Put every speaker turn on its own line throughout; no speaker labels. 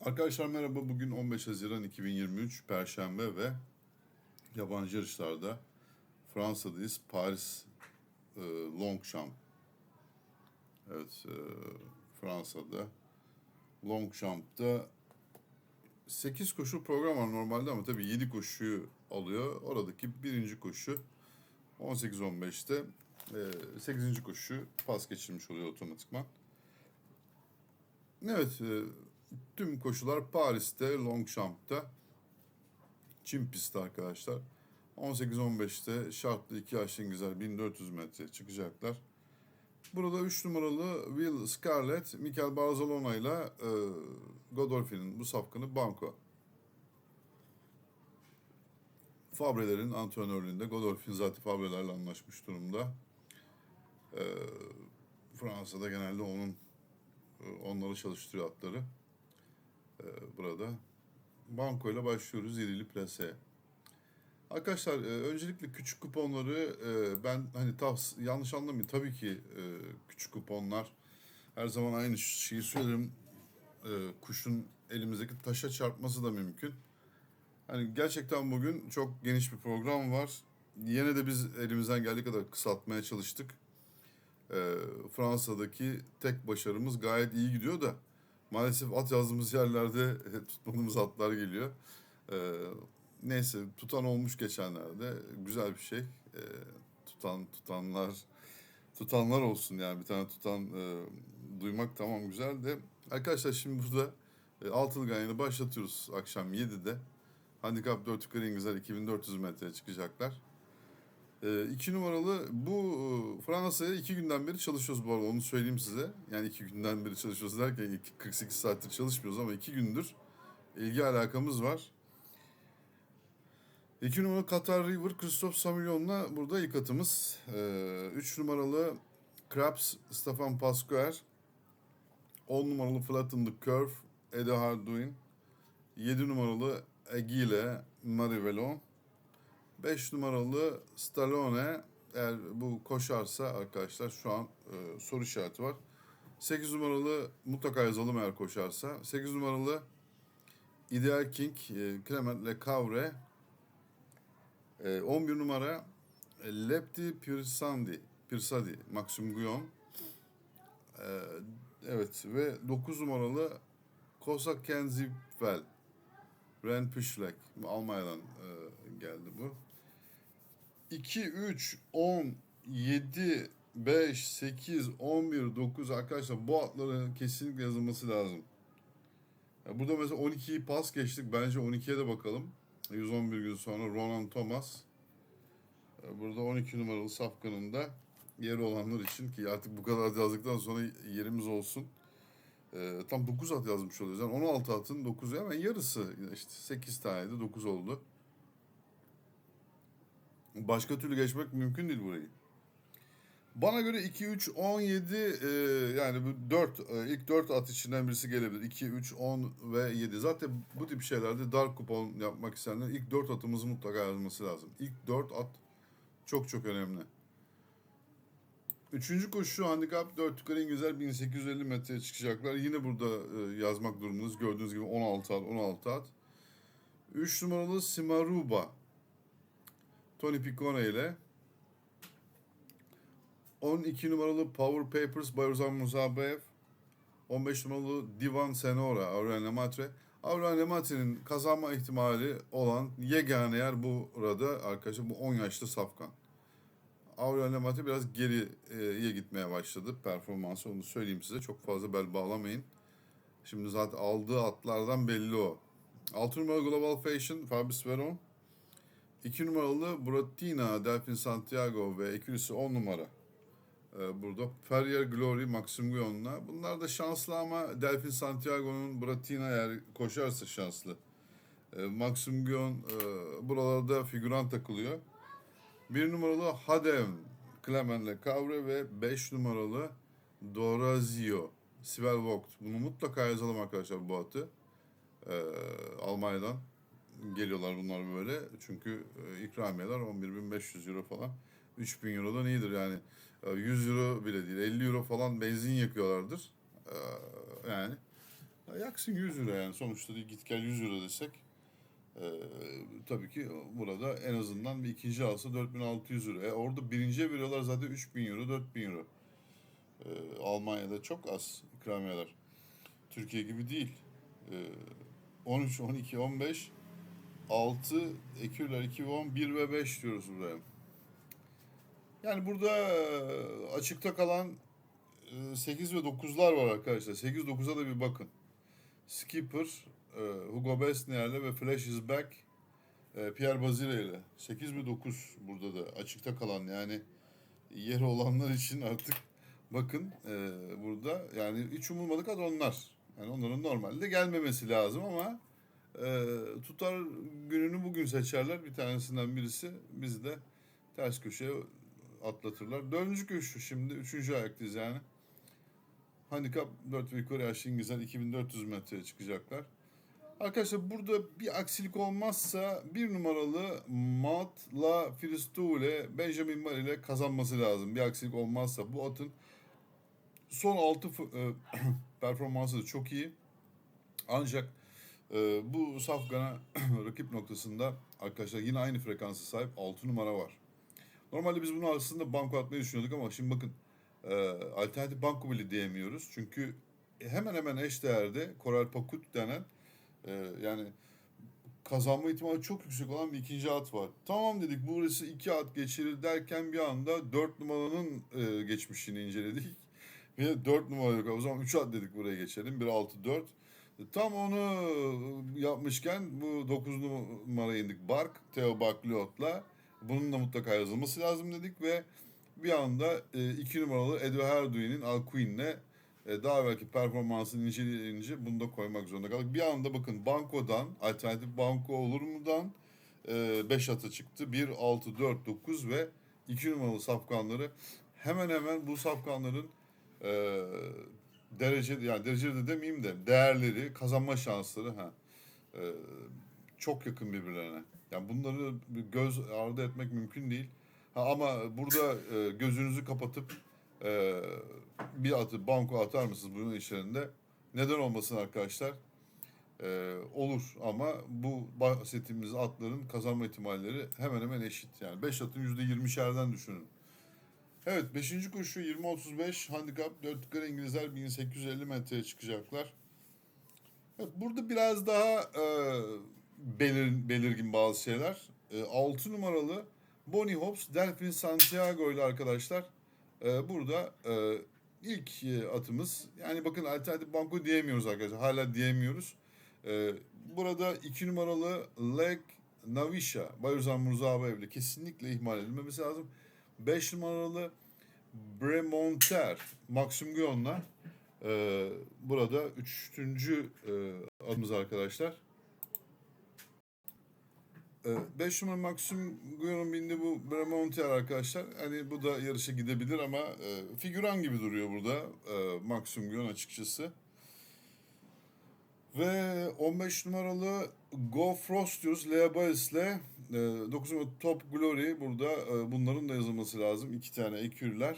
Arkadaşlar merhaba. Bugün 15 Haziran 2023 Perşembe ve yabancı yarışlarda Fransa'dayız. Paris e, Longchamp. Evet, e, Fransa'da Longchamp'ta 8 koşu program var normalde ama tabii 7 koşuyu alıyor. Oradaki birinci koşu 18-15'te e, 8. koşu pas geçirmiş oluyor otomatikman. Evet, e, tüm koşular Paris'te, Longchamp'ta. Çim pisti arkadaşlar. 18-15'te şartlı iki yaşlı güzel 1400 metre çıkacaklar. Burada 3 numaralı Will Scarlett, Mikel Barzalona ile e, Godolphin'in bu safkanı Banco. Fabre'lerin antrenörlüğünde Godolphin zaten Fabre'lerle anlaşmış durumda. E, Fransa'da genelde onun e, onları çalıştırıyor atları. E, burada. Banko ile başlıyoruz irili plase. Arkadaşlar e, öncelikle küçük kuponları e, ben hani tavs yanlış anlamayın tabii ki küçük kuponlar her zaman aynı şeyi söylerim. Kuşun elimizdeki taşa çarpması da mümkün. Hani gerçekten bugün çok geniş bir program var. Yine de biz elimizden geldiği kadar kısaltmaya çalıştık. Fransa'daki tek başarımız gayet iyi gidiyor da maalesef at yazdığımız yerlerde tutmadığımız atlar geliyor. E, neyse tutan olmuş geçenlerde güzel bir şey. E, tutan tutanlar tutanlar olsun yani bir tane tutan e, duymak tamam güzel de arkadaşlar şimdi burada e, altılı ganyanı başlatıyoruz akşam 7'de. Handikap 4 yukarı İngilizler 2400 metreye çıkacaklar. E, iki numaralı bu e, Fransa'ya iki günden beri çalışıyoruz bu arada onu söyleyeyim size. Yani iki günden beri çalışıyoruz derken 48 saattir çalışmıyoruz ama iki gündür ilgi alakamız var. İki numaralı Qatar River Christoph Samuel'la burada yıkatımız. E, ee, üç numaralı Krabs Stefan Pascuer. on numaralı Flatten the Curve Eddie Harduin. yedi numaralı Agile Marivellon. 5 numaralı Stallone eğer bu koşarsa arkadaşlar şu an e, soru işareti var. 8 numaralı mutlaka yazalım eğer koşarsa. 8 numaralı Ideal King, e, Clement Le Cavre. E, 11 numara e, Lepti Pirsandi, Pirsadi, Maxim Guyon. E, evet ve 9 numaralı Kosa Kenzipfel, Ren Püschleck. Almanya'dan e, geldi bu. 2, 3, 10, 7, 5, 8, 11, 9 arkadaşlar bu atların kesinlikle yazılması lazım. Burada mesela 12'yi pas geçtik. Bence 12'ye de bakalım. 111 gün sonra Ronan Thomas. Burada 12 numaralı safkanın da yeri olanlar için ki artık bu kadar yazdıktan sonra yerimiz olsun. Ee, tam 9 at yazmış oluyoruz. Yani 16 atın 9'u hemen yarısı. işte 8 tane de 9 oldu. Başka türlü geçmek mümkün değil burayı. Bana göre 2, 3, 17 e, yani bu 4 e, ilk 4 at içinden birisi gelebilir. 2, 3, 10 ve 7. Zaten bu tip şeylerde dar kupon yapmak isteyenler ilk 4 atımızı mutlaka yazması lazım. İlk 4 at çok çok önemli. Üçüncü koşu handikap 4 yukarı İngilizler 1850 metreye çıkacaklar. Yine burada e, yazmak durumundayız. Gördüğünüz gibi 16 at, 16 at. 3 numaralı Simaruba. Tony Piccone ile 12 numaralı Power Papers Bayrzan Musabev. 15 numaralı Divan Senora Aurelien Lemaitre. Aurelien Lemaitre'nin kazanma ihtimali olan yegane yer burada arkadaşlar bu 10 yaşlı Safkan. Aurelien Lemaitre biraz geriye gitmeye başladı performansı onu söyleyeyim size. Çok fazla bel bağlamayın. Şimdi zaten aldığı atlardan belli o. 6 numaralı Global Fashion Fabrice Veron. 2 numaralı Buratina Delfin Santiago ve ikilisi 10 numara. Ee, burada Ferrier Glory Maxim Guyon'la. Bunlar da şanslı ama Delfin Santiago'nun Buratina eğer koşarsa şanslı. Ee, Maxim Guyon e, buralarda figüran takılıyor. Bir numaralı Hadem Clement Le Cavre ve 5 numaralı Dorazio Sibel Vogt. Bunu mutlaka yazalım arkadaşlar bu atı. Ee, Almanya'dan geliyorlar bunlar böyle. Çünkü e, ikramiyeler 11.500 euro falan. 3000 Euro'dan iyidir yani. E, 100 euro bile değil. 50 euro falan benzin yakıyorlardır. E, yani Ya yaksın 100 lira yani sonuçta git gel 100 lira desek e, tabii ki burada en azından bir ikinci alsa 4600 lira. E, orada birinciye veriyorlar zaten 3000 euro 4000 euro. E, Almanya'da çok az ikramiyeler. Türkiye gibi değil. E, 13, 12, 15, 6, ekürler 2 ve 10, 1 ve 5 diyoruz buraya. Yani burada e, açıkta kalan e, 8 ve 9'lar var arkadaşlar. 8-9'a da bir bakın. Skipper, e, Hugo Besnier'le ve Flash is Back e, Pierre Bazire ile. 8 ve 9 burada da açıkta kalan yani yeri olanlar için artık bakın e, burada yani hiç umulmadık adı onlar. Yani onların normalde gelmemesi lazım ama e, tutar gününü bugün seçerler. Bir tanesinden birisi bizi de ters köşeye atlatırlar. Dördüncü köşü şimdi. Üçüncü ayaktayız yani. Handikap 4 ve yukarı yaşlı İngilizler 2400 metreye çıkacaklar. Arkadaşlar burada bir aksilik olmazsa bir numaralı Matt La Filistu ile Benjamin Mar ile kazanması lazım. Bir aksilik olmazsa bu atın son 6 performansı da çok iyi. Ancak e, bu Safgan'a rakip noktasında arkadaşlar yine aynı frekansı sahip 6 numara var. Normalde biz bunu aslında banko atmayı düşünüyorduk ama şimdi bakın e, alternatif banko bile diyemiyoruz. Çünkü hemen hemen eş değerde Koral Pakut denen e, yani kazanma ihtimali çok yüksek olan bir ikinci at var. Tamam dedik burası iki at geçirir derken bir anda dört numaranın e, geçmişini inceledik. Ve dört numara yok. O zaman üç at dedik buraya geçelim. Bir altı dört. Tam onu yapmışken bu 9 numaraya indik. Bark, Theo Bakliot'la. Bunun da mutlaka yazılması lazım dedik ve bir anda 2 numaralı Edo Herduin'in Alcuin'le e, daha belki performansını inceleyince bunu da koymak zorunda kaldık. Bir anda bakın bankodan, alternatif banko olur mudan 5 atı çıktı. 1, 6, 4, 9 ve 2 numaralı safkanları hemen hemen bu safkanların e, derece yani dereceli de demeyeyim de değerleri, kazanma şansları ha e, çok yakın birbirlerine. Yani bunları göz ardı etmek mümkün değil. Ha, ama burada e, gözünüzü kapatıp e, bir atı banko atar mısınız bunun işlerinde? Neden olmasın arkadaşlar? E, olur ama bu bahsettiğimiz atların kazanma ihtimalleri hemen hemen eşit. Yani 5 atın %20'şerden düşünün. Evet 5. koşu 20-35 handikap 4 yukarı İngilizler 1850 metreye çıkacaklar. Evet, burada biraz daha e, belir, belirgin bazı şeyler. E, 6 numaralı Bonnie Hobbs Delfin Santiago ile arkadaşlar e, burada e, ilk e, atımız. Yani bakın alternatif banko diyemiyoruz arkadaşlar. Hala diyemiyoruz. E, burada 2 numaralı Leg Navisha Bayuzan Murzabayev kesinlikle ihmal edilmemesi lazım. 5 numaralı Bremonter Maxim Guyon'la e, burada üçüncü e, adımız arkadaşlar. 5 numara Maxim Guyon'un bindi bu Bremonter arkadaşlar. Hani bu da yarışa gidebilir ama e, figüran gibi duruyor burada e, Maxim Guyon açıkçası. Ve 15 numaralı Go Frost diyoruz. E, 9 numaralı Top Glory burada e, bunların da yazılması lazım. iki tane ekürler.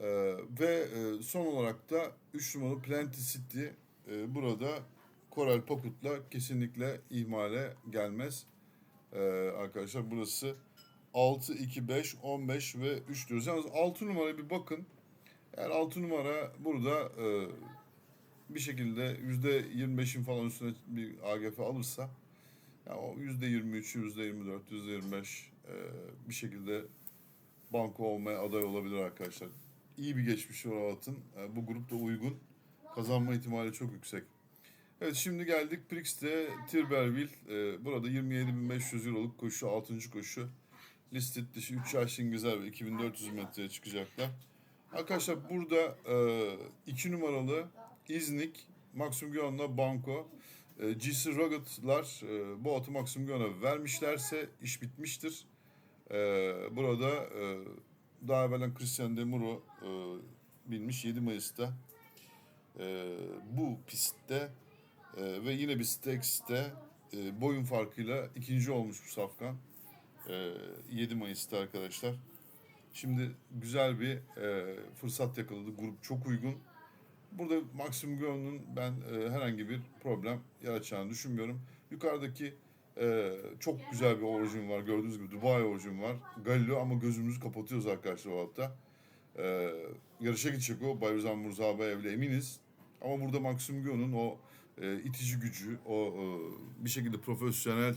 E, ve e, son olarak da 3 numaralı Plenty City e, burada Koral Pakut'la kesinlikle ihmale gelmez. E, arkadaşlar burası 6, 2, 5, 15 ve 3 diyoruz. Yalnız 6 numara bir bakın. Eğer 6 numara burada e, bir şekilde yüzde 25'in falan üstüne bir AGF alırsa yani o yüzde 23, yüzde 24, yüzde 25 e, bir şekilde banko olmaya aday olabilir arkadaşlar. İyi bir geçmişi var atın. E, bu grupta uygun. Kazanma ihtimali çok yüksek. Evet şimdi geldik Prix'te Tirberville. E, burada 27.500 euroluk koşu, 6. koşu. Listed dışı 3 yaş İngilizler ve 2400 metreye çıkacaklar. Arkadaşlar burada 2 numaralı İznik, Maxim Guyon'la Banko, e, GC Rugged'lar e, bu atı Maxim Guyon'a vermişlerse iş bitmiştir. E, burada e, daha evvelen Christian Demuro e, binmiş 7 Mayıs'ta e, bu pistte e, ve yine bir Stakes'te e, boyun farkıyla ikinci olmuş bu safkan. E, 7 Mayıs'ta arkadaşlar. Şimdi güzel bir e, fırsat yakaladı. Grup çok uygun. Burada Maxim Gron'un ben e, herhangi bir problem yaratacağını düşünmüyorum. Yukarıdaki e, çok güzel bir orijin var. Gördüğünüz gibi Dubai orijin var. Galileo ama gözümüzü kapatıyoruz arkadaşlar o hatta. E, yarışa gidecek o. Bayruzan Murzabayev ile eminiz. Ama burada Maxim Gron'un o e, itici gücü, o e, bir şekilde profesyonel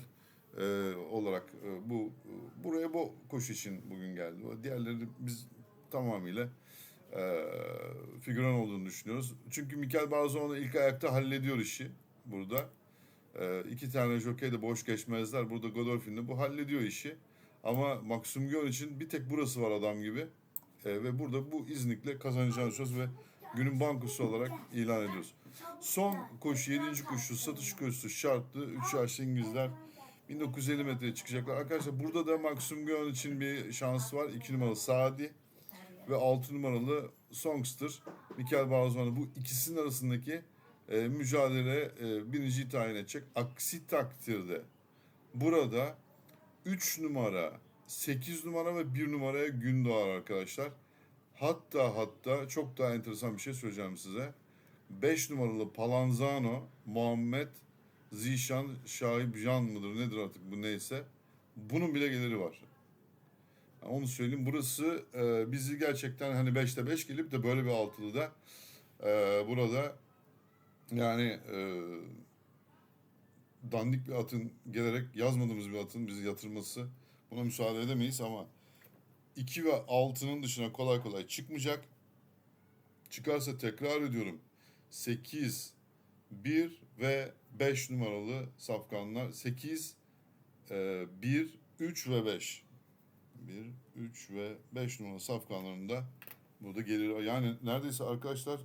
e, olarak e, bu e, buraya bu koşu için bugün geldi. Diğerleri biz tamamıyla e, figüran olduğunu düşünüyoruz. Çünkü Mikel Barzone ilk ayakta hallediyor işi burada. E, iki tane jokey de boş geçmezler. Burada Godolphin de bu hallediyor işi. Ama Maxim Gion için bir tek burası var adam gibi. E, ve burada bu iznikle kazanacağını söz ve günün bankosu olarak ilan ediyoruz. Son koşu, 7. koşu, satış koşusu şartlı. 3 yaşlı İngilizler 1950 metreye çıkacaklar. Arkadaşlar burada da Maxim Gion için bir şans var. 2 numaralı Sadi ve 6 numaralı Songster. Mikel Barzman'ı bu ikisinin arasındaki e, mücadele e, birinciyi tayin edecek. Aksi takdirde burada 3 numara, 8 numara ve 1 numaraya gün doğar arkadaşlar. Hatta hatta çok daha enteresan bir şey söyleyeceğim size. 5 numaralı Palanzano, Muhammed Zişan Şahibjan mıdır nedir artık bu neyse. Bunun bile geliri var. Onu söyleyeyim. Burası e, bizi gerçekten hani 5'te 5 gelip de böyle bir altılı da e, burada yani e, dandik bir atın gelerek yazmadığımız bir atın bizi yatırması buna müsaade edemeyiz ama 2 ve 6'nın dışına kolay kolay çıkmayacak. Çıkarsa tekrar ediyorum 8, 1 ve 5 numaralı safkanlar. 8, 1, 3 ve 5. 1, 3 ve 5 numaralı safkanlarında burada gelir. Yani neredeyse arkadaşlar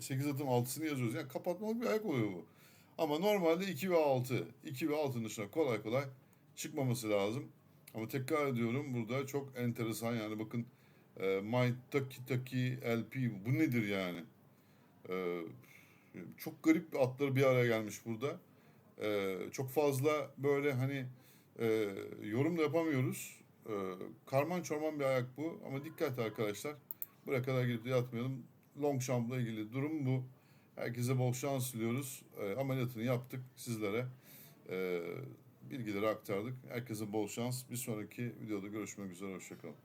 8 atın 6'sını yazıyoruz. Yani kapatmalık bir ayak oluyor bu. Ama normalde 2 ve 6. 2 ve 6'nın dışına kolay kolay çıkmaması lazım. Ama tekrar ediyorum burada çok enteresan yani bakın e, My Taki Taki LP bu nedir yani? E, çok garip atları bir araya gelmiş burada. E, çok fazla böyle hani e, yorum da yapamıyoruz. E, karman çorman bir ayak bu ama dikkat arkadaşlar. Buraya kadar de yatmayalım. Longchamp'la ilgili durum bu. Herkese bol şans diliyoruz. E, ameliyatını yaptık sizlere. E, bilgileri aktardık. Herkese bol şans. Bir sonraki videoda görüşmek üzere. Hoşçakalın.